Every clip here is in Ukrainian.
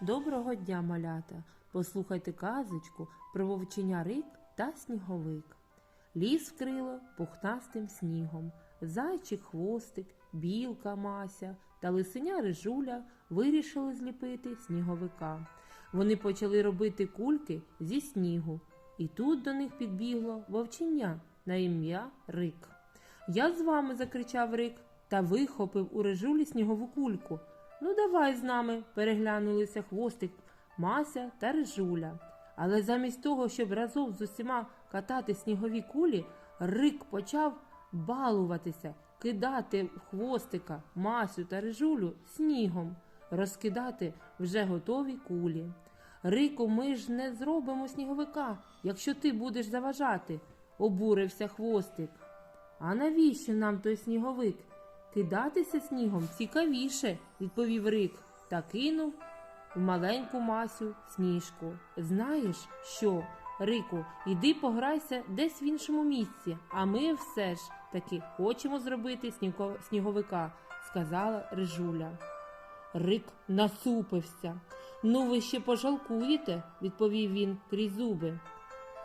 Доброго дня, малята! Послухайте казочку про вовченя рик та сніговик. Ліс вкрило пухнастим снігом. Зайчик хвостик, білка Мася та лисеня рижуля вирішили зліпити сніговика. Вони почали робити кульки зі снігу, і тут до них підбігло вовчення на ім'я Рик. Я з вами закричав Рик та вихопив у рижулі снігову кульку. Ну, давай з нами, переглянулися хвостик, Мася та Рижуля. Але замість того, щоб разом з усіма катати снігові кулі, Рик почав балуватися, кидати в хвостика, Масю та Рижулю снігом, розкидати вже готові кулі. Рику, ми ж не зробимо сніговика, якщо ти будеш заважати, обурився хвостик. А навіщо нам той сніговик? Кидатися снігом цікавіше, відповів Рик та кинув в маленьку масю сніжку. Знаєш що, Рику, іди пограйся десь в іншому місці, а ми все ж таки хочемо зробити сніговика, сказала Рижуля. Рик насупився. Ну, ви ще пожалкуєте, відповів він крізь зуби.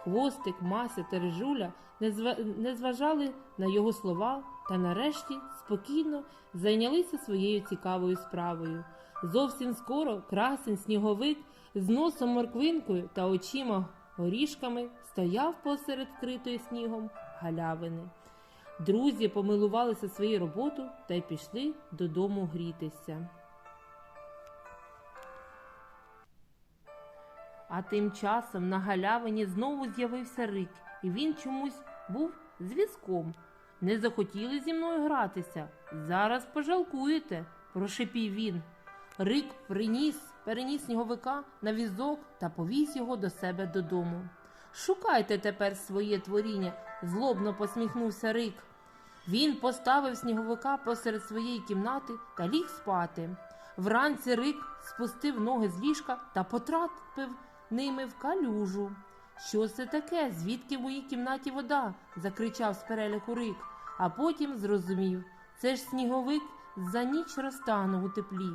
Хвостик, Мася та Рижуля не не зважали на його слова та нарешті спокійно зайнялися своєю цікавою справою. Зовсім скоро красень сніговик з носом морквинкою та очима горішками стояв посеред вкритої снігом галявини. Друзі помилувалися своєю роботою та й пішли додому грітися. А тим часом на галявині знову з'явився рик, і він чомусь був зв'язком. Не захотіли зі мною гратися. Зараз пожалкуєте, прошипів він. Рик приніс, переніс сніговика на візок та повіз його до себе додому. Шукайте тепер своє творіння, злобно посміхнувся Рик. Він поставив сніговика посеред своєї кімнати та ліг спати. Вранці Рик спустив ноги з ліжка та потрапив ними в калюжу. Що це таке? Звідки в моїй кімнаті вода? закричав з переляку Рик, а потім зрозумів це ж сніговик за ніч розтанув у теплі.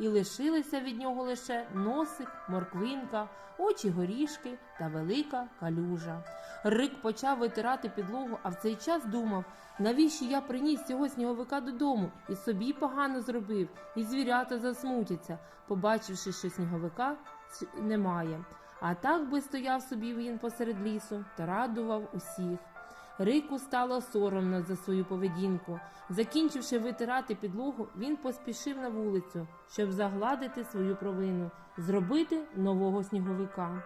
І лишилися від нього лише носик, морквинка, очі горішки та велика калюжа. Рик почав витирати підлогу, а в цей час думав, навіщо я приніс цього сніговика додому і собі погано зробив, і звірята засмутяться, побачивши, що сніговика немає. А так би стояв собі він посеред лісу та радував усіх. Рику стало соромно за свою поведінку. Закінчивши витирати підлогу, він поспішив на вулицю, щоб загладити свою провину, зробити нового сніговика.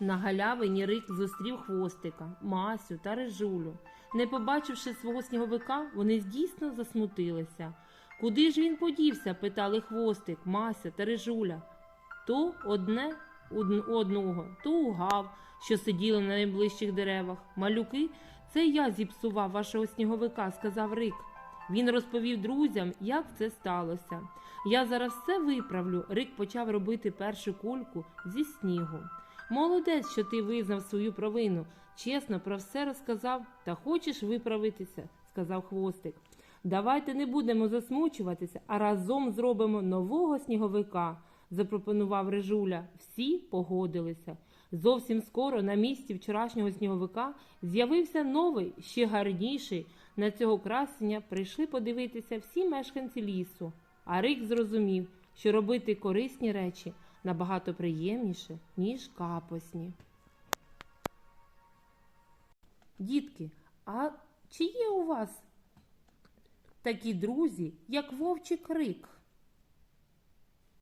На галявині Рик зустрів хвостика, Масю та Рижулю. Не побачивши свого сніговика, вони дійсно засмутилися. Куди ж він подівся? питали хвостик, Мася та Рижуля. То одне од- одного, то угав, що сиділи на найближчих деревах. Малюки, це я зіпсував вашого сніговика, сказав Рик. Він розповів друзям, як це сталося. Я зараз все виправлю. Рик почав робити першу кульку зі снігу. Молодець, що ти визнав свою провину. Чесно про все розказав та хочеш виправитися, сказав хвостик. Давайте не будемо засмучуватися, а разом зробимо нового сніговика, запропонував Рижуля. Всі погодилися. Зовсім скоро на місці вчорашнього сніговика з'явився новий, ще гарніший. На цього красення прийшли подивитися всі мешканці лісу. А Рик зрозумів, що робити корисні речі набагато приємніше, ніж капосні. Дітки, а чи є у вас такі друзі, як вовчий крик?